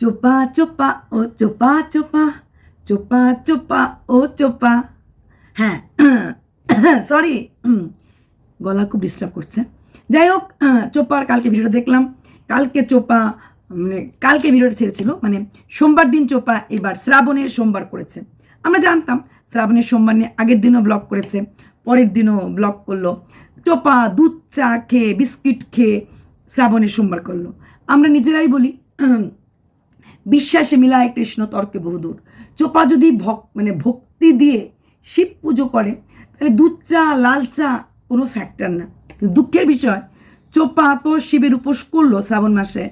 চোপা চোপা ও চোপা চোপা চোপা চোপা ও চোপা হ্যাঁ সরি গলা খুব ডিস্টার্ব করছে। যাই হোক চোপার কালকে ভিডিওটা দেখলাম। কালকে চোপা মানে কালকে ভিডিওটা ছেড়েছিল। মানে সোমবার দিন চোপা এবার শ্রাবণের সোমবার করেছে। আমরা জানতাম শ্রাবণের সোমবার নিয়ে আগের দিনও ব্লগ করেছে, পরের দিনও ব্লগ করল। চোপা দুধ চা খেয়ে, বিস্কিট খেয়ে শ্রাবণের সোমবার করল। আমরা নিজেরাই বলি বিশ্বাসে মিলায় কৃষ্ণ তর্কে বহুদূর। চোপা যদি ভক মানে ভক্তি দিয়ে শিব পুজো করে, তাহলে দুধ চা, লাল চা কোনো ফ্যাক্টর না। কিন্তু দুঃখের বিষয়, চোপা তো শিবের উপোস করল শ্রাবণ মাসে।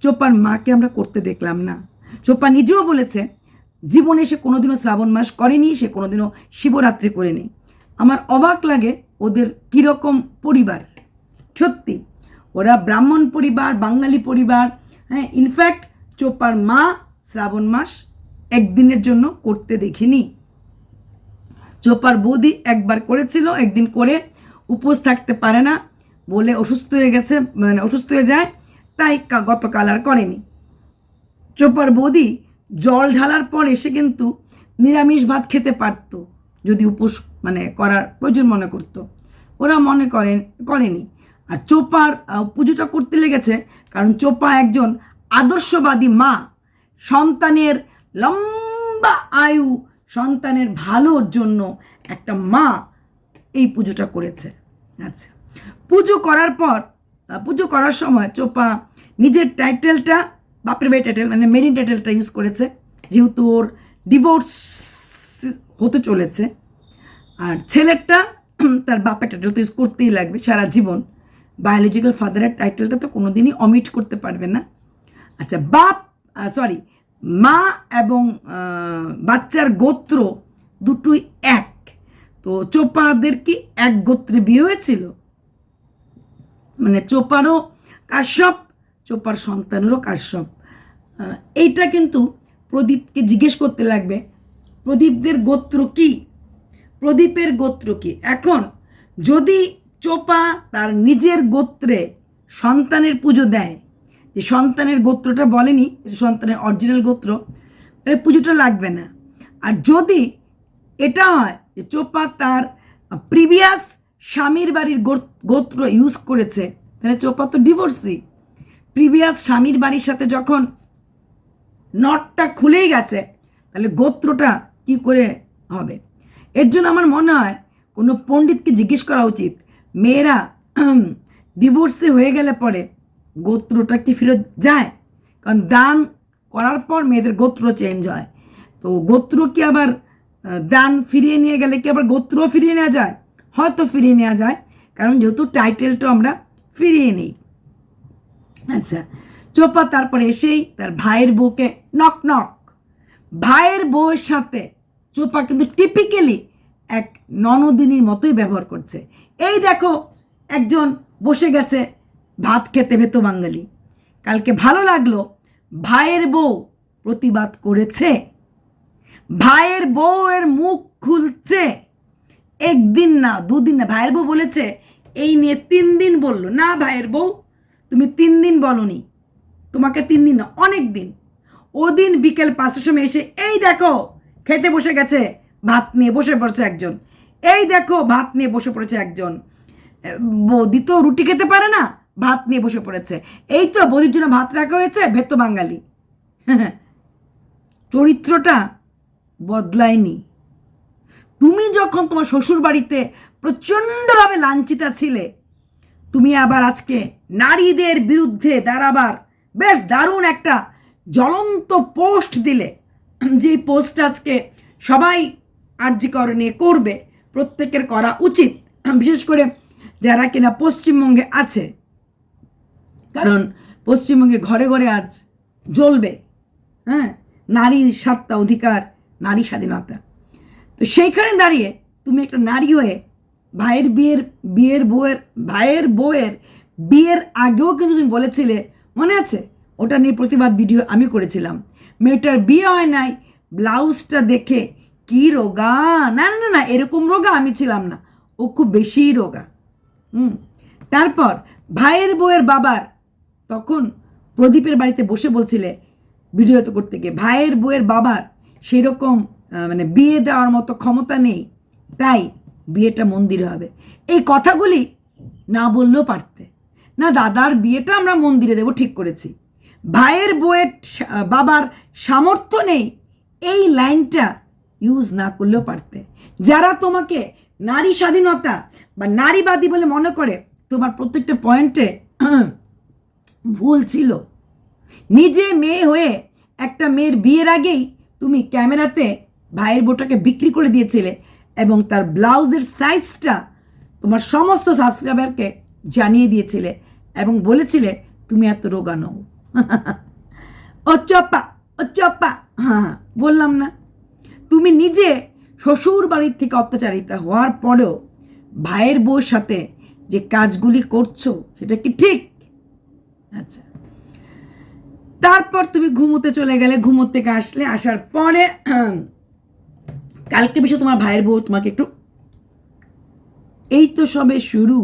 চোপার মাকে আমরা করতে দেখলাম না। চোপা নিজেও বলেছে, জীবনে সে কোনোদিনও শ্রাবণ মাস করেনি, সে কোনোদিনও শিবরাত্রি করেনি। আমার অবাক লাগে ওদের কীরকম পরিবার। সত্যি, ওরা ব্রাহ্মণ পরিবার, বাঙালি পরিবার হ্যাঁ ইনফ্যাক্ট চোপার মা শ্রাবণ মাস একদিনের জন্য করতে দেখিনি। চোপার বৌদি একবার করেছিল, একদিন করে উপোস থাকতে পারে না বলে অসুস্থ হয়ে গেছে মানে অসুস্থ হয়ে যায়, তাই গতকাল আর করেনি। চোপার বৌদি জল ঢালার পর এসে কিন্তু নিরামিষ ভাত খেতে পারত, যদি উপোস মানে করার প্রয়োজন মনে করতো। ওরা মনে করেন, করেনি। আর চোপার পুজোটা করতে লেগেছে, কারণ চোপা একজন আদর্শবাদী মা, সন্তানের লম্বা আয়ু, সন্তানের ভালোর জন্য একটা মা এই পুজোটা করেছে। আচ্ছা পুজো করার পর পুজো করার সময় চোপা নিজের টাইটেলটা, বাপের বাড়ি টাইটেল মানে মেরিন টাইটেলটা ইউজ করেছে, যেহেতু ওর ডিভোর্স হতে চলেছে। আর ছেলেরটা তার বাপের টাইটেল তো ইউজ করতেই লাগবে সারা জীবন। বায়োলজিক্যাল ফাদারের টাইটেলটা তো কোনোদিনই অমিট করতে পারবে না। আচ্ছা বাপ সরি মা এবং বাচ্চার গোত্র দুটোই এক। তো চোপাদের কি এক গোত্রে বিয়ে হয়েছিল? মানে চোপারও কাশ্যপ, চোপার সন্তানেরও কাশ্যপ। এইটা কিন্তু প্রদীপকে জিজ্ঞেস করতে লাগবে, প্রদীপদের গোত্র কি? প্রদীপের গোত্র কি? এখন যদি চোপা তার নিজের গোত্রে সন্তানের পুজো দেয় যে সন্তানের গোত্রটা বলেনি সন্তানের অরিজিনাল গোত্র তাহলে পুজোটা লাগবে না। আর যদি এটা হয় যে চোপা তার প্রিভিয়াস স্বামীর বাড়ির গোত্র ইউজ করেছে, তাহলে চোপা তো ডিভোর্সি প্রিভিয়াস স্বামীর বাড়ির সাথে যখন নটটা খুলেই গেছে, তাহলে গোত্রটা কি করে হবে? এর জন্য আমার মনে হয় কোনো পণ্ডিতকে জিজ্ঞেস করা উচিত। মেয়েরা ডিভোর্সে হয়ে গেলে পরে গোত্রটা কি ফেরত যায়? কারণ দান করার পর মেয়েদের গোত্র চেঞ্জ হয়। তো গোত্র কি আবার দান ফিরিয়ে নিয়ে গেলে কি আবার গোত্র ফিরিয়ে নেওয়া যায়? হয়তো ফিরিয়ে নেওয়া যায়। কারণ যেহেতু টাইটেলটা আমরা ফিরিয়ে নিই। আচ্ছা চোপা তারপরে এসেই তার ভাইয়ের বউকে নক নক ভাইয়ের বউয়ের সাথে চোপা কিন্তু টিপিক্যালি এক ননদিনীর মতোই ব্যবহার করছে। এই দেখো, একজন বসে গেছে ভাত খেতে ভেত বাঙালি। কালকে ভালো লাগল, ভাইয়ের বউ প্রতিবাদ করেছে। ভাইয়ের বউয়ের মুখ খুলছে। একদিন না, দুদিন না, ভাইয়ের বউ বলেছে, এই নিয়ে তিন দিন বলল, না ভাইয়ের বউ, তুমি তিন দিন বলনি, তোমাকে তিন দিন না, অনেক দিন। ওদিন বিকেল পাঁচটার সময় এসে, এই দেখো, খেতে বসে গেছে, ভাত নিয়ে বসে পড়েছে একজন। এই দেখো, ভাত নিয়ে বসে পড়েছে একজন। বৌদি তো রুটি খেতে পারে না ভাত নিয়ে বসে পড়েছে। এই তো বৌদির জন্য ভাত রাখা হয়েছে ভেত বাঙালি। চরিত্রটা বদলায়নি। তুমি যখন তোমার শ্বশুর বাড়িতে প্রচণ্ডভাবে লাঞ্ছিতা ছিলে, তুমি আবার আজকে নারীদের বিরুদ্ধে দাঁড়াবার বেশ দারুণ একটা জ্বলন্ত পোস্ট দিলে। যেই পোস্ট আজকে সবাই আর্যিকর নিয়ে করবে, প্রত্যেকের করা উচিত। বিশেষ করে যারা কিনা পশ্চিমবঙ্গে আছে। কারণ পশ্চিমবঙ্গে ঘরে ঘরে আজ জ্বলবে হ্যাঁ? নারী সাতটা অধিকার নারী স্বাধীনতা। তো সেইখানে দাঁড়িয়ে তুমি একটা নারী হয়ে ভাইয়ের বিয়ের বিয়ের বউয়ের ভাইয়ের বউয়ের বিয়ের আগেও কিন্তু তুমি বলেছিলে মনে আছে? ওটা নিয়ে প্রতিবাদ ভিডিও আমি করেছিলাম। মেয়েটার বিয়ে হয় নাই ব্লাউজটা দেখে কি রোগা? না না না, এরকম রোগা আমি ছিলাম না। ও খুব বেশিই রোগা। হুম। তারপর ভাইয়ের বউয়ের বাবার তখন প্রদীপের বাড়িতে বসে বলছিলে ভিডিওতে করতে গিয়ে, ভাইয়ের বউয়ের বাবার সেই রকম মানে বিয়ে দেওয়ার মতো ক্ষমতা নেই, তাই বিয়েটা মন্দিরে হবে। এই কথাগুলি না বললেও পারতে। না, দাদার বিয়েটা আমরা মন্দিরে দেবো, ঠিক করেছি। ভাইয়ের বউয়ের বাবার সামর্থ্য নেই, এই লাইনটা ইউজ না করলেও পারতে। যারা তোমাকে নারী স্বাধীনতা বা নারীবাদী বলে মনে করে, তোমার প্রত্যেকটা পয়েন্টে ভুল ছিল। নিজে মেয়ে হয়ে একটা মেয়ের বিয়ের আগেই তুমি ক্যামেরাতে ভাইয়ের বোটাকে বিক্রি করে দিয়েছিলে এবং তার ব্লাউজের সাইজটা তোমার সমস্ত সাবস্ক্রাইবারকে জানিয়ে দিয়েছিলে এবং বলেছিলে তুমি এত রোগা নও। ও চপ্পা ও হ্যাঁ হ্যাঁ, বললাম না। তুমি নিজে শ্বশুর বাড়ির থেকে অত্যাচারিতা হওয়ার পরেও ভাইয়ের বউর সাথে যে কাজগুলি করছ সেটা কি ঠিক? আচ্ছা। তারপর তুমি ঘুমোতে চলে গেলে ঘুমোতে থেকে আসলে আসার পরে কালকে বিষয় তোমার ভাইয়ের বউ তোমাকে একটু এই তো সবে শুরু।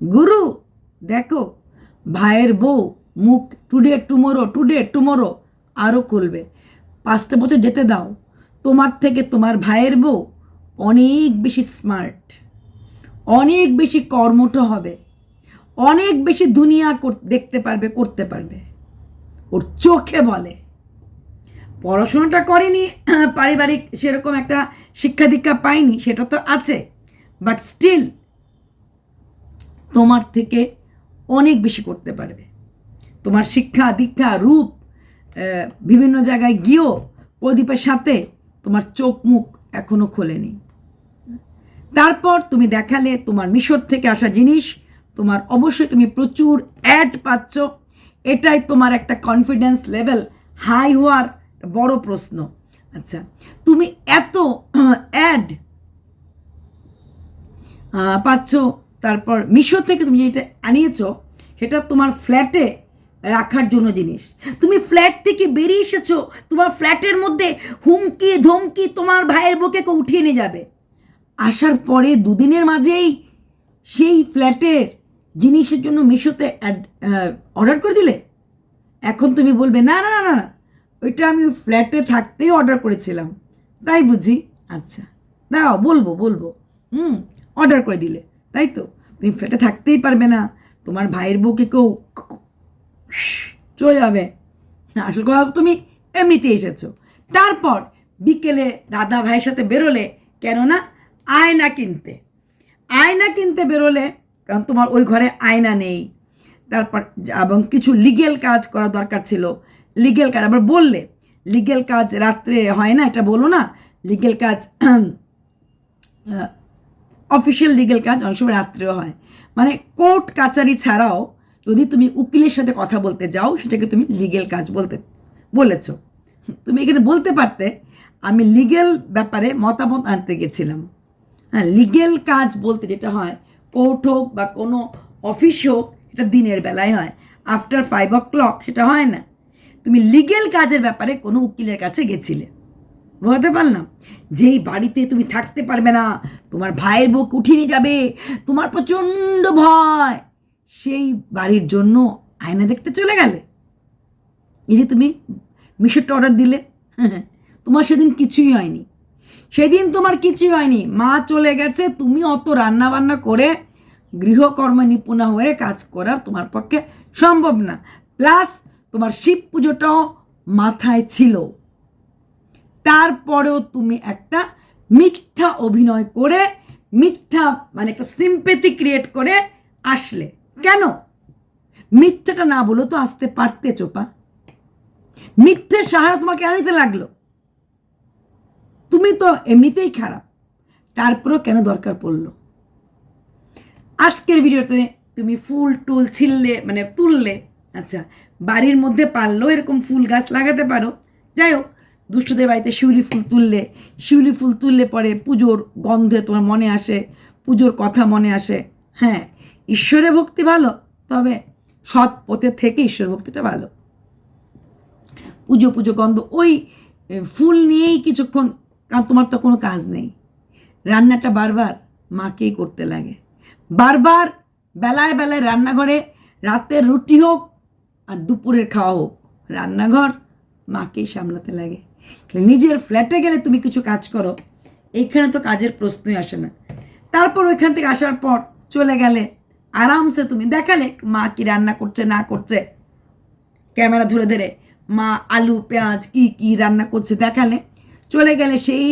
গুরু, দেখো, ভাইয়ের বউ, মুখ টুডে টুমোরো টুডে টুমোরো আরও করবে পাঁচটা বছর যেতে দাও। তোমার থেকে তোমার ভাইয়ের বউ অনেক বেশি স্মার্ট অনেক বেশি কর্মঠ হবে। অনেক বেশি দুনিয়া দেখতে পারবে, করতে পারবে। ওর চোখে বলে। পড়াশোনাটা করেনি, পারিবারিক সেরকম একটা শিক্ষা দীক্ষা পাইনি সেটা তো আছে। বাট স্টিল তোমার থেকে অনেক বেশি করতে পারবে। তোমার শিক্ষা দীক্ষা রূপ বিভিন্ন জায়গায় গিয়েও প্রদীপের সাথে তোমার চোখ মুখ এখনও খোলেনি। তারপর তুমি দেখালে তোমার মিশর থেকে আসা জিনিস তোমার অবশ্যই তুমি প্রচুর অ্যাড পাচ্ছ। এটাই তোমার একটা কনফিডেন্স লেভেল হাই হওয়ার বড় প্রশ্ন। আচ্ছা তুমি এত অ্যাড পাচ্ছ, তারপর মিশো থেকে তুমি যেটা আনিয়েছো, সেটা তোমার ফ্ল্যাটে রাখার জন্য জিনিস। তুমি ফ্ল্যাট থেকে বেরিয়ে এসেছ, তোমার ফ্ল্যাটের মধ্যে হুমকি, ধমকি তোমার ভাইয়ের বুকে উঠিয়ে নিয়ে যাবে। আসার পরে দুদিনের মাঝেই সেই ফ্ল্যাটের জিনিসের জন্য মিশোতে অর্ডার করে দিলে? এখন তুমি বলবে, না না না না ওইটা আমি ফ্ল্যাটে থাকতেই অর্ডার করেছিলাম। তাই বুঝি? আচ্ছা। দাও বলব বলব। হুম অর্ডার করে দিলে। তাই তো? তুমি ফ্ল্যাটে থাকতেই পারবে না। তোমার ভাইয়ের বউকে কেউ চলে যাবে। আসল কথা তুমি এমনিতে এসেছ। তারপর বিকেলে দাদা ভাইয়ের সাথে বেরোলে কেননা আয়না কিনতে। আয়না কিনতে বেরোলে কারণ তোমার ওই ঘরে আয়না নেই। তারপর এবং কিছু লিগেল কাজ করা দরকার ছিল। লিগেল কাজ, আবার বললে লিগেল কাজ রাত্রে হয় না, এটা বলো না। লিগেল কাজ অফিসিয়াল লিগেল কাজ অনেক সময় রাত্রেও হয়। মানে কোর্ট কাচারি ছাড়াও যদি তুমি উকিলের সাথে কথা বলতে যাও, সেটাকে তুমি লিগেল কাজ বলতে, বলেছ। তুমি এখানে বলতে পারতে, আমি লিগেল ব্যাপারে মতামত আনতে গেছিলাম। হ্যাঁ লিগেল কাজ বলতে যেটা হয় কোর্ট হোক বা কোনো অফিস হোক, এটা দিনের বেলায় হয়। আফটার ফাইভ ও ক্লক সেটা হয় না। তুমি লিগেল কাজের ব্যাপারে কোনো উকিলের কাছে গেছিলে। বুঝতে পারলাম? যেই বাড়িতে তুমি থাকতে পারবে না, তোমার ভাইয়ের বুক উঠিয়ে যাবে, তোমার প্রচণ্ড ভয়, সেই বাড়ির জন্য আয়না দেখতে চলে গেলে। এই যে তুমি মিশরটা অর্ডার দিলে, তোমার সেদিন কিছুই হয়নি। সেদিন তোমার কিছুই হয়নি। মা চলে গেছে, তুমি অত রান্না বান্না করে গৃহকর্মে নিপুণা হয়ে কাজ করার তোমার পক্ষে সম্ভব না। প্লাস তোমার শিব পুজোটাও মাথায় ছিল। তারপরেও তুমি একটা মিথ্যা অভিনয় করে, মিথ্যা মানে একটা সিম্পেথি ক্রিয়েট করে আসলে। কেন? মিথ্যাটা না বলো তো আসতে পারতে চোপা মিথ্যে সাহারা তোমাকে কেন দিতে লাগল। তুমি তো এমনিতেই খারাপ। তারপরেও কেন দরকার পড়ল? আজকের ভিডিওতে তুমি ফুল টুল ছিললে মানে তুললে আচ্ছা বাড়ির মধ্যে পারলেও এরকম ফুল গাছ লাগাতে পারো। যাই হোক, দুষ্টদের বাড়িতে শিউলি ফুল তুললে, শিউলি ফুল তুললে পরে পুজোর গন্ধে তোমার মনে আসে, পুজোর কথা মনে আসে। হ্যাঁ ঈশ্বরে ভক্তি ভালো, তবে সৎ পথে থেকে ঈশ্বর ভক্তিটা ভালো। পুজো পুজো, গন্ধ, ওই ফুল নিয়েই কিছুক্ষণ কারণ তোমার তো কোনো কাজ নেই। রান্নাটা বারবার মাকেই করতে লাগে। বারবার বেলায় বেলায় রান্নাঘরে রাতের রুটি হোক আর দুপুরের খাওয়া হোক, রান্নাঘর মাকেই সামলাতে লাগে। নিজের ফ্ল্যাটে গেলে তুমি কিছু কাজ করো, এইখানে তো কাজের প্রশ্নই আসে না। তারপর ওইখান থেকে আসার পর চলে গেলে আরামসে তুমি দেখালে মা কি রান্না করছে, না করছে। ক্যামেরা ধরে ধরে মা আলু, পেঁয়াজ কি কি রান্না করছে দেখালে চলে গেলে সেই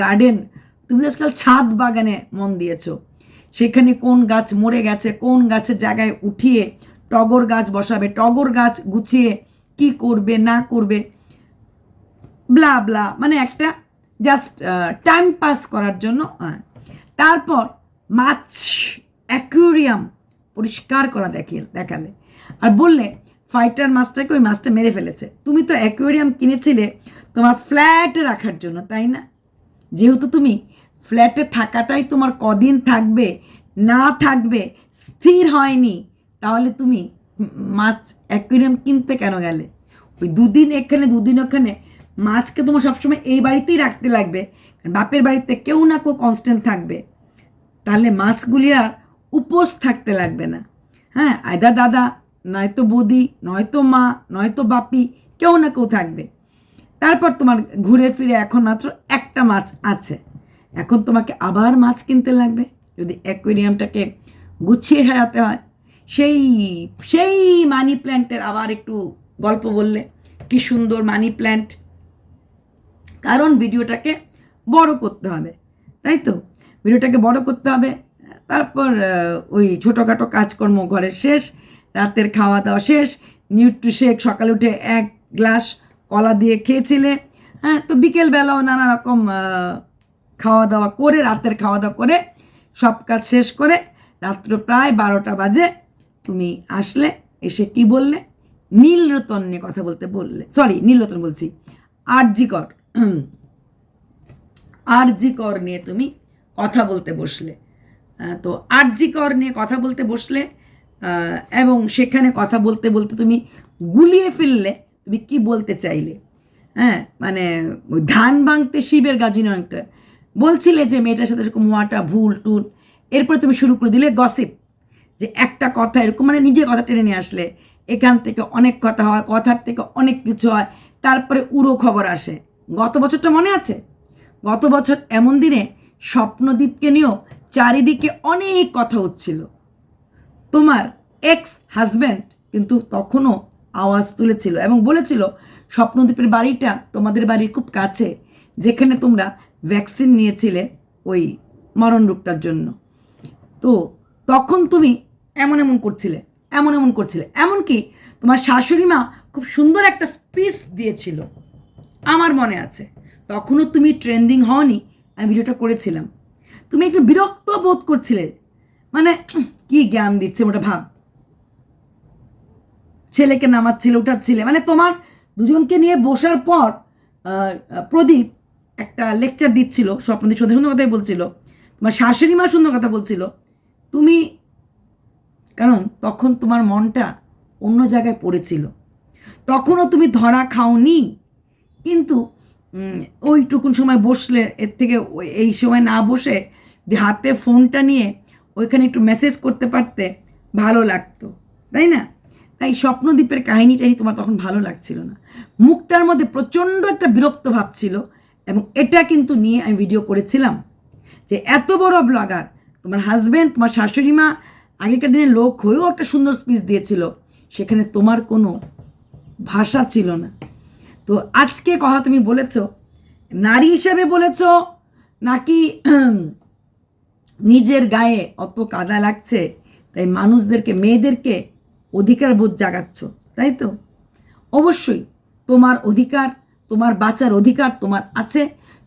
গার্ডেন তুমি আজকাল ছাদ বাগানে মন দিয়েছ। সেখানে কোন গাছ মরে গেছে, কোন গাছের জায়গায় উঠিয়ে টগর গাছ বসাবে, টগর গাছ গুছিয়ে কি করবে, না করবে ব্লা ব্লা মানে একটা জাস্ট টাইম পাস করার জন্য তারপর মাছ অ্যাকুরিয়াম পরিষ্কার করা দেখিয়ে দেখালে। আর বললে ফাইটার মাছটাকে ওই মাছটা মেরে ফেলেছে। তুমি তো অ্যাকুরিয়াম কিনেছিলে তোমার ফ্ল্যাটে রাখার জন্য, তাই না? যেহেতু তুমি ফ্ল্যাটে থাকাটাই তোমার কদিন থাকবে, না থাকবে, স্থির হয়নি, তাহলে তুমি মাছ অ্যাকুরিয়াম কিনতে কেন গেলে? ওই দুদিন এখানে, দুদিন ওখানে মাছকে তোমার সবসময় এই বাড়িতেই রাখতে লাগবে, কারণ বাপের বাড়িতে কেউ না কেউ কনস্ট্যান্ট থাকবে। তাহলে মাছগুলি আর উপোস থাকতে লাগবে না। হ্যাঁ আয়দা দাদা নয়তো বৌদি, নয়তো মা, নয়তো বাপি, কেউ না কেউ থাকবে। তারপর তোমার ঘুরে ফিরে এখন মাত্র একটা মাছ আছে। এখন তোমাকে আবার মাছ কিনতে লাগবে। যদি অ্যাকোয়ারিয়ামটাকে গুছিয়ে সাজাতে হয়, সেই সেই মানি প্ল্যান্টের আবার একটু গল্প বললে। কি সুন্দর মানি প্ল্যান্ট। কারণ ভিডিওটাকে বড় করতে হবে, তাই তো? ভিডিওটাকে বড় করতে হবে। তারপর ওই ছোটোখাটো কাজকর্ম ঘরের শেষ। রাতের খাওয়া দাওয়া শেষ নিউট্রিশেক সকালে উঠে এক গ্লাস কলা দিয়ে খেয়েছিলে। হ্যাঁ তো বিকেলবেলাও নানা রকম খাওয়া দাওয়া করে, রাতের খাওয়া দাওয়া করে সব কাজ শেষ করে রাত্র প্রায় বারোটা বাজে তুমি আসলে, এসে কি বললে? নীলরতন নিয়ে কথা বলতে বললে সরি নীলরতন বলছি। আরজিকর হুম আরজি কর নিয়ে তুমি কথা বলতে বসলে। তো আরজি কর নিয়ে কথা বলতে বসলে এবং সেখানে কথা বলতে বলতে তুমি গুলিয়ে ফেললে, তুমি কি বলতে চাইলে? হ্যাঁ মানে ওই ধান ভাঙতে শিবের গাজনে অনেকটা বলছিলে যে মেয়েটার সাথে এরকম হওয়াটা ভুল, টুল। এরপরে তুমি শুরু করে দিলে গসিপ, যে একটা কথা এরকম মানে নিজের কথা টেনে নিয়ে আসলে। এখান থেকে অনেক কথা হয়, কথার থেকে অনেক কিছু হয়। তারপরে উড়ো খবর আসে। গত বছরটা মনে আছে? গত বছর এমন দিনে স্বপ্নদ্বীপকে নিয়েও চারিদিকে অনেক কথা হচ্ছিল। তোমার এক্স হাজব্যান্ড কিন্তু তখনও আওয়াজ তুলেছিল এবং বলেছিল, স্বপ্নদ্বীপের বাড়িটা তোমাদের বাড়ির খুব কাছে, যেখানে তোমরা ভ্যাকসিন নিয়েছিলে ওই মরণ রোগটার জন্য। তো তখন তুমি এমন এমন করছিলে, এমন এমন করছিলে, এমনকি তোমার শাশুড়ি মা খুব সুন্দর একটা স্পিচ দিয়েছিল, আমার মনে আছে। তখনও তুমি ট্রেন্ডিং হওনি, আমি ভিডিওটা করেছিলাম। তুমি একটু বিরক্ত বোধ করছিলে মানে কি জ্ঞান দিচ্ছে ওটা ভাব? ছেলেকে নামাচ্ছিলে, উঠাচ্ছিলে। মানে তোমার দুজনকে নিয়ে বসার পর প্রদীপ একটা লেকচার দিচ্ছিল, স্বপ্নদীপ সুন্দর সুন্দর কথাই বলছিল। তোমার শাশুড়ি মা সুন্দর কথা বলছিল। তুমি, কারণ তখন তোমার মনটা অন্য জায়গায় পড়েছিল। তখনও তুমি ধরা খাওনি, কিন্তু ওইটুকুন সময় বসলে, এর থেকে এই সময় না বসে হাতে ফোনটা নিয়ে ওইখানে একটু মেসেজ করতে পারতে ভালো লাগতো, তাই না? তাই স্বপ্নদ্বীপের কাহিনী টাহিনী তোমার তখন ভালো লাগছিল না। মুখটার মধ্যে প্রচণ্ড একটা বিরক্ত ভাব ছিল এবং এটা কিন্তু নিয়ে আমি ভিডিও করেছিলাম যে এত বড় ব্লগার তোমার হাজব্যান্ড তোমার শাশুড়ি মা আগেকার দিনে লোক হয়েও একটা সুন্দর স্পিচ দিয়েছিল, সেখানে তোমার কোনো ভাষা ছিল না। তো আজকে কথা তুমি বলেছ, নারী হিসাবে বলেছ, নাকি নিজের গায়ে অত কাদা লাগছে, তাই মানুষদেরকে, মেয়েদেরকে অধিকার বোধ জাগাচ্ছ, তাই তো? অবশ্যই তোমার অধিকার, তোমার বাঁচার অধিকার তোমার আছে,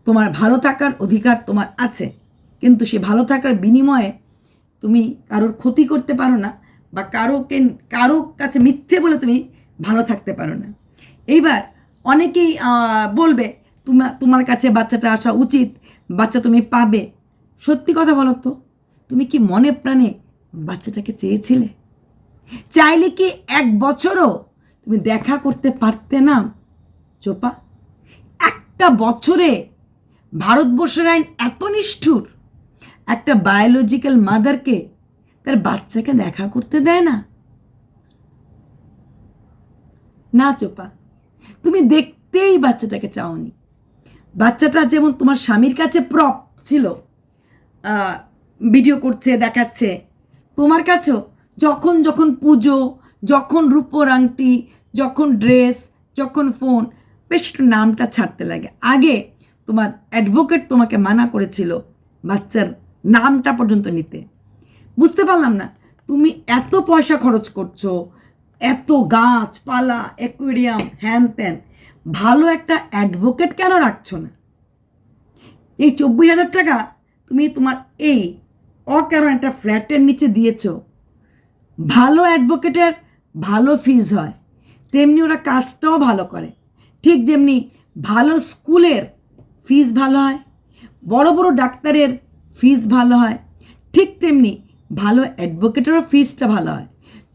তোমার ভালো থাকার অধিকার তোমার আছে। কিন্তু সে ভালো থাকার বিনিময়ে তুমি কারোর ক্ষতি করতে পারো না বা কারোকে কারও কাছে মিথ্যে বলে তুমি ভালো থাকতে পারো না। এইবার অনেকেই বলবে তোমার তোমার কাছে বাচ্চাটা আসা উচিত, বাচ্চা তুমি পাবে। সত্যি কথা বলো তো, তুমি কি মনে প্রাণে বাচ্চাটাকে চেয়েছিলে? চাইলে কি এক বছরও তুমি দেখা করতে পারতে না? চোপা, একটা বছরে ভারতবর্ষের আইন এত নিষ্ঠুর, একটা বায়োলজিক্যাল মাদারকে তার বাচ্চাকে দেখা করতে দেয় না? না চোপা, তুমি দেখতেই বাচ্চাটাকে চাওনি। বাচ্চাটা যেমন তোমার স্বামীর কাছে প্রপ ছিল ভিডিও করছে, দেখাচ্ছে। তোমার কাছেও যখন যখন পুজো, যখন রূপোর আংটি, যখন ড্রেস যখন ফোন বেশ একটু নামটা ছাড়তে লাগে। আগে তোমার অ্যাডভোকেট তোমাকে মানা করেছিল বাচ্চার নামটা পর্যন্ত নিতে। বুঝতে পারলাম না, তুমি এত পয়সা খরচ করছ, এত গাছপালা অ্যাকুয়ারিয়াম হ্যান ত্যান, ভালো একটা অ্যাডভোকেট কেন রাখছো না? এই চব্বিশ হাজার টাকা তুমি তোমার এই অকারণ একটা ফ্ল্যাটের নিচে দিয়েছ। ভালো অ্যাডভোকেটের ভালো ফিজ হয়, তেমনি ওরা কাজটাও ভালো করে। ঠিক যেমনি ভালো স্কুলের ফিজ ভালো হয়, বড় বড় ডাক্তারের ফিজ ভালো হয়, ঠিক তেমনি ভালো অ্যাডভোকেটেরও ফিজটা ভালো হয়।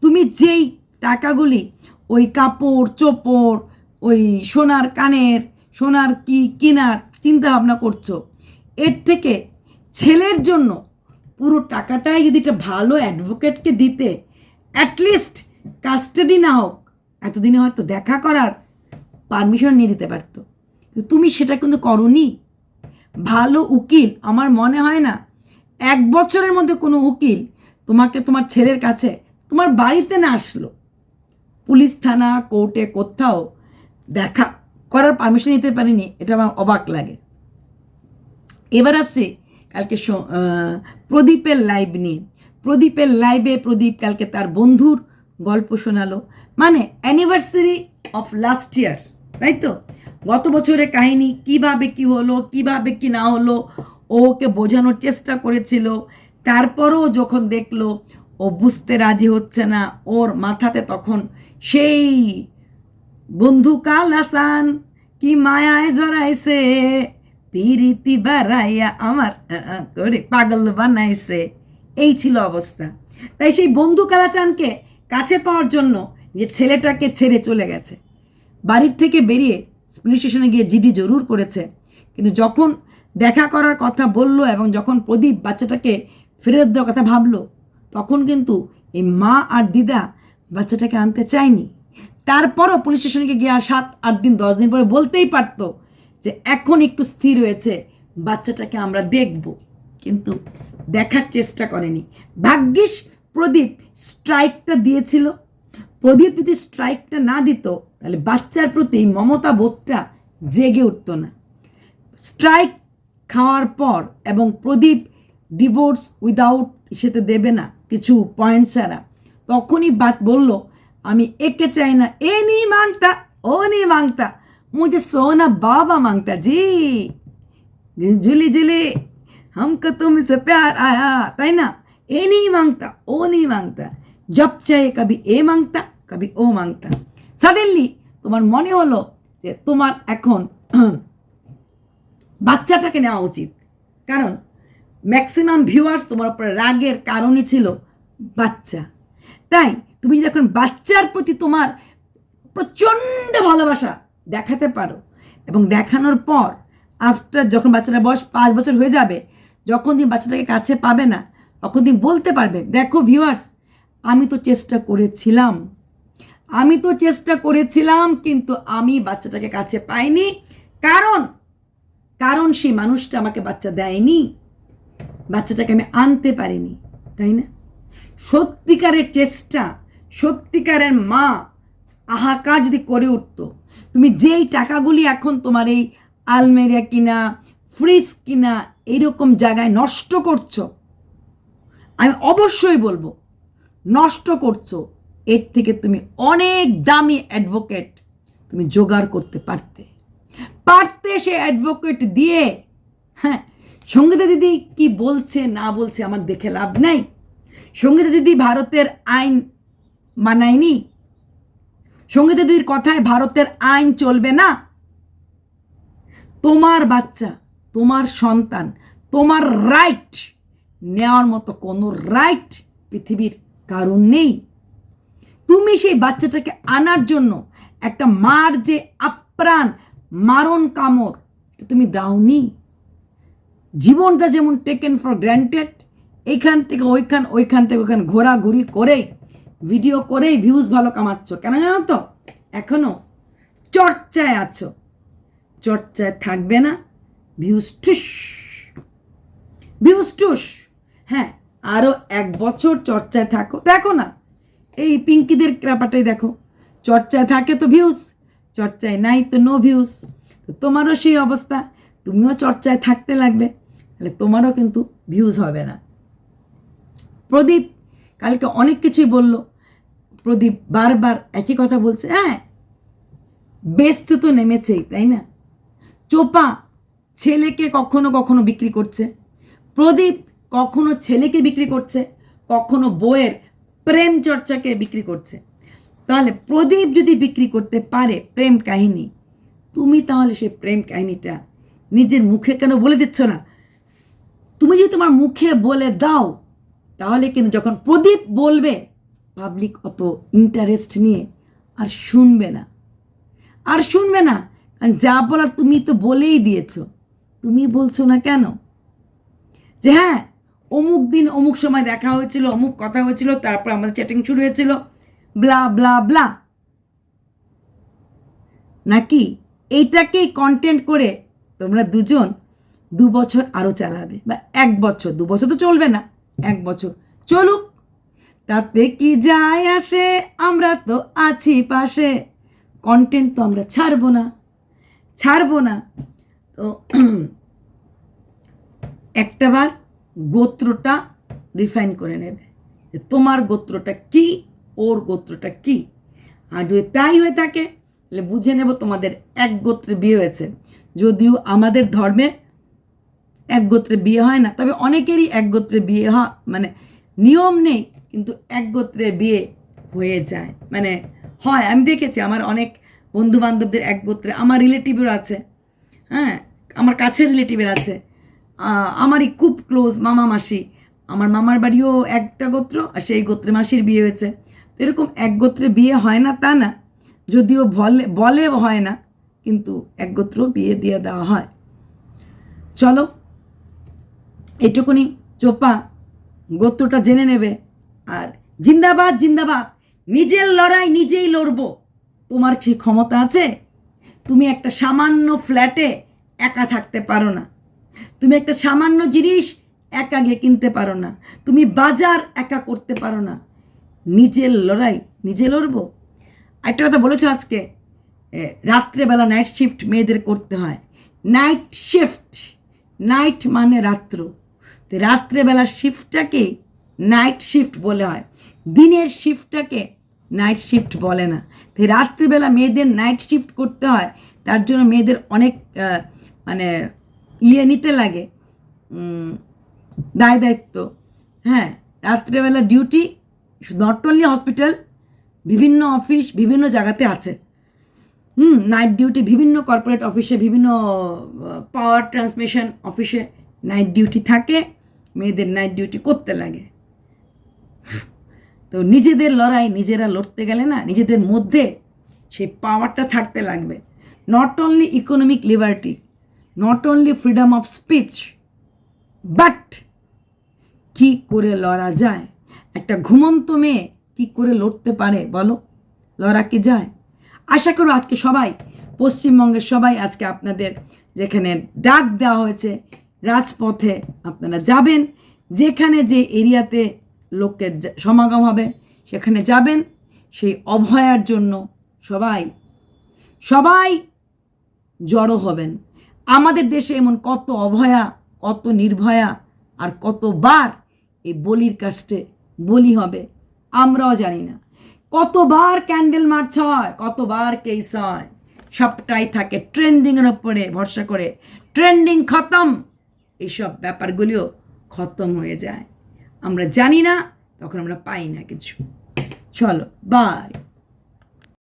তুমি যেই টাকাগুলি ওই কাপড়, চোপড়, ওই সোনার কানের, সোনার কি কেনার চিন্তাভাবনা করছ, এর থেকে ছেলের জন্য পুরো টাকাটাই যদি একটা ভালো অ্যাডভোকেটকে দিতে অ্যাটলিস্ট কাস্টাডি না হোক, এতদিনে হয়তো দেখা করার পারমিশন নিয়ে দিতে পারতো। তুমি সেটা কিন্তু করনি। ভালো উকিল, আমার মনে হয় না, এক বছরের মধ্যে কোনো উকিল তোমাকে তোমার ছেলের কাছে, তোমার বাড়িতে না আসলো। পুলিশ থানা, কোর্টে কোথাও দেখা করার পারমিশন নিতে পারিনি, এটা আমার অবাক লাগে। এবার আসছে কালকে প্রদীপের লাইভ নিয়ে। প্রদীপের লাইভে প্রদীপ কালকে তার বন্ধুর গল্প শোনালো। মানে অ্যানিভার্সারি অফ লাস্ট ইয়ার তাই তো? গত বছরের কাহিনী, কীভাবে কি হলো, কীভাবে কি না হলো ওকে বোঝানোর চেষ্টা করেছিল। তারপরও যখন দেখল, ও বুঝতে রাজি হচ্ছে না, ওর মাথাতে তখন সেই বন্ধু কাল হাসান কি মায়ায় জড়াইছে। পিরিতি বাড়াইয়া আমার করে পাগল বানাইছে। এই ছিল অবস্থা। তাই সেই বন্ধু কালাচানকে কাছে পাওয়ার জন্য যে ছেলেটাকে ছেড়ে চলে গেছে। বাড়ির থেকে বেরিয়ে পুলিশ স্টেশনে গিয়ে জিডি জরুর করেছে। কিন্তু যখন দেখা করার কথা বলল এবং যখন প্রদীপ বাচ্চাটাকে ফেরত দেওয়ার কথা ভাবলো, তখন কিন্তু এই মা আর দিদা বাচ্চাটাকে আনতে চায়নি। তারপরও পুলিশ স্টেশনকে গিয়ে আর সাত, আট দিন, দশ দিন পরে বলতেই পারতো যে এখন একটু স্থির হয়েছে, বাচ্চাটাকে আমরা দেখব। কিন্তু দেখার চেষ্টা করেনি। ভাগ্যিস প্রদীপ স্ট্রাইকটা দিয়েছিল। প্রদীপ যদি স্ট্রাইকটা না দিত, তাহলে বাচ্চার প্রতি মমতা বোধটা জেগে উঠতো না। স্ট্রাইক খাওয়ার পর এবং প্রদীপ ডিভোর্স উইদাউট সেতে দেবে না, কিছু পয়েন্ট ছাড়া। তখনই বাত বলল, আমি একে চাই না, এ নি মাংতা, ও নি মাংতা। মুঝে সোনা বাবা মাংতা জি ঝুলি ঝুলি हमको तुमसे प्यार आया তাই না এ नहीं मांगता ও नहीं मांगता जब চাই কবি এ মাংতা কবি ও মাংতা সাডেনলি তোমার মনে হলো যে তোমার এখন বাচ্চাটাকে নেওয়া উচিত কারণ ম্যাক্সিমাম ভিউয়ার্স তোমার উপরে রাগের কারণই ছিল বাচ্চা তাই তুমি যদি এখন বাচ্চার প্রতি তোমার প্রচণ্ড ভালোবাসা দেখাতে পারো। এবং দেখানোর পর আফটার যখন বাচ্চাটা বয়স পাঁচ বছর হয়ে যাবে, যখন তুমি বাচ্চাটাকে কাছে পাবে না, তখন তুমি বলতে পারবে, দেখো ভিউয়ার্স আমি তো চেষ্টা করেছিলাম। আমি তো চেষ্টা করেছিলাম, কিন্তু আমি বাচ্চাটাকে কাছে পাইনি। কারণ কারণ সেই মানুষটা আমাকে বাচ্চা দেয়নি। বাচ্চাটাকে আমি আনতে পারিনি। তাই না? সত্যিকারের চেষ্টা, সত্যিকারের মা, আহাকার যদি করে উঠতো তুমি যেই টাকাগুলি এখন তোমার এই আলমেরিয়া কিনা, ফ্রিজ কিনা, এইরকম জায়গায় নষ্ট করছ, আমি অবশ্যই বলব, নষ্ট করছ, এর থেকে তুমি অনেক দামি অ্যাডভোকেট তুমি জোগাড় করতে পারতে। পারতে সে অ্যাডভোকেট দিয়ে হ্যাঁ সঙ্গীতা দিদি কি বলছে, না বলছে আমার দেখে লাভ নাই। সঙ্গীতা দিদি ভারতের আইন মানায়নি সঙ্গীতা দিদির কথায় ভারতের আইন চলবে না। তোমার বাচ্চা, তোমার সন্তান, তোমার রাইট নেওয়ার মতো কোনো রাইট পৃথিবীর কারণ নেই। তুমি সেই বাচ্চাটাকে আনার জন্য একটা মার যে আপ্রাণ, মারণ কামড় তুমি দাওনি। জীবনটা যেমন টেকেন ফর গ্র্যান্টেড এইখান থেকে ওইখান ওইখান থেকে ওইখান ঘোরাঘুরি করেই ভিডিও করেই ভিউজ ভালো কামাচ্ছ। কেন জানো তো? এখনও চর্চায় আছো। চর্চায় থাকবে না। ভিউজ টুস। ভিউজ টুস। হ্যাঁ আরও এক বছর চর্চায় থাকো। দেখো না, এই পিঙ্কিদের ব্যাপারটাই দেখো। চর্চায় থাকে তো ভিউজ চর্চায় নাই তো নো ভিউজ তো তোমারও সেই অবস্থা, তুমিও চর্চায় থাকতে লাগবে। তাহলে তোমারও কিন্তু ভিউজ হবে না। প্রদীপ কালকে অনেক কিছুই বলল। প্রদীপ বারবার একই কথা বলছে হ্যাঁ বেচতে তো নেমেছেই, তাই না? চোপা ছেলেকে কখনো কখনো বিক্রি করছে, প্রদীপ কখনো ছেলেকে বিক্রি করছে, কখনো বইয়ের প্রেম চর্চাকে বিক্রি করছে। তাহলে প্রদীপ যদি বিক্রি করতে পারে প্রেম কাহিনী, তুমি তাহলে সেই প্রেম কাহিনীটা নিজের মুখে কেন বলে দিচ্ছ না? তুমি যদি তোমার মুখে বলে দাও, তাহলে কিন্তু যখন প্রদীপ বলবে পাবলিক অত ইন্টারেস্ট নিয়ে আর শুনবে না। আর শুনবে না, কারণ যা বলার তুমি তো বলেই দিয়েছ। তুমি বলছো না কেন? যে হ্যাঁ অমুক দিন অমুক সময় দেখা হয়েছিল, অমুক কথা হয়েছিল, তারপর আমাদের চ্যাটিং শুরু হয়েছিল ব্লা ব্লা ব্লা নাকি এইটাকেই কন্টেন্ট করে তোমরা দুজন দু বছর আরও চালাবে? বা এক বছর দু বছর তো চলবে না, এক বছর। চলুক তাতে কি যায় আসে? আমরা তো আছি পাশে। কন্টেন্ট তো আমরা ছাড়বো না। ছাড়বো না। তো একটাবার গোত্রটা রিফাইন করে নেবে। তোমার গোত্রটা কি, ওর গোত্রটা কি? আর যদি তাই হয়ে থাকে, তাহলে বুঝে নেব তোমাদের এক গোত্রে বিয়ে হয়েছে। যদিও আমাদের ধর্মে এক গোত্রে বিয়ে হয় না, তবে অনেকেরই এক গোত্রে বিয়ে হয় মানে নিয়ম নেই। কিন্তু এক গোত্রে বিয়ে হয়ে যায়। মানে হয়, আমি দেখেছি আমার অনেক বন্ধু বান্ধবদের এক গোত্রে, আমার রিলেটিভের আছে হ্যাঁ আমার কাছের রিলেটিভের আছে। আমারই খুব ক্লোজ মামা মাসি, আমার মামার বাড়িও একটা গোত্র আর সেই গোত্রে মাসির বিয়ে হয়েছে। তো এরকম এক গোত্রে বিয়ে হয় না তা না, যদিও বলে বলে হয় না, কিন্তু এক গোত্র বিয়ে দিয়ে দেওয়া হয়। চলো, এটুকুনি চোপা গোত্রটা জেনে নেবে আর জিন্দাবাদ জিন্দাবাদ। নিজের লড়াই নিজেই লড়বো। তোমার কি ক্ষমতা আছে? তুমি একটা সামান্য ফ্ল্যাটে একা থাকতে পারো না। তুমি একটা সামান্য জিনিস একা গিয়ে কিনতে পারো না। তুমি বাজার একা করতে পারো না। নিজের লড়াই নিজে লড়বো। একটা কথা বলেছ আজকে রাত্রেবেলা নাইট শিফট মেয়েদের করতে হয়। নাইট শিফট নাইট মানে রাত্র। রাত্রেবেলা শিফটটাকে নাইট শিফট বলে হয়। দিনের শিফটটাকে নাইট শিফট বলে না। তো রাত্রিবেলা মেয়েদের নাইট শিফট করতে হয়, তার জন্য মেয়েদের অনেক মানে ইয়ে নিতে লাগে দায় দায়িত্ব। হ্যাঁ রাত্রেবেলা ডিউটি নট অনলি হসপিটাল বিভিন্ন অফিস বিভিন্ন জায়গাতে আছে। হুম নাইট ডিউটি বিভিন্ন কর্পোরেট অফিসে বিভিন্ন পাওয়ার ট্রান্সমিশন অফিসে নাইট ডিউটি থাকে, মেয়েদের নাইট ডিউটি করতে লাগে। তো নিজেদের লড়াই নিজেরা লড়তে গেলে না নিজেদের মধ্যে সেই পাওয়ারটা থাকতে লাগবে। Not only economic liberty not only freedom of speech but কি করে লড়া যায়? একটা ঘুমন্ত মেয়ে কি করে লড়তে পারে বলো? লড়া কি যায়? আশা করো আজকে সবাই, পশ্চিমবঙ্গের সবাই আজকে আপনাদের যেখানে ডাক দেওয়া হয়েছে, রাজপথে আপনারা যাবেন, যেখানে যে এরিয়াতে লোকের সমাগম হবে, সেখানে যাবেন, সেই অভয়ার জন্য সবাই সবাই জড়ো হবেন। আমাদের দেশে এমন কত অভয়া, কত নির্ভয়া আর কতবার এই বলির কাস্টে বলি হবে, আমরাও জানি না। কতবার ক্যান্ডেল মার্চ হয়, কতবার কেস হয়, সবটাই থাকে ট্রেন্ডিংয়ের ওপরে ভরসা করে। ট্রেন্ডিং খতম, এইসব ব্যাপারগুলিও খতম হয়ে যায়। আমরা জানি না তখন আমরা পাই না কিছু। চলো বাই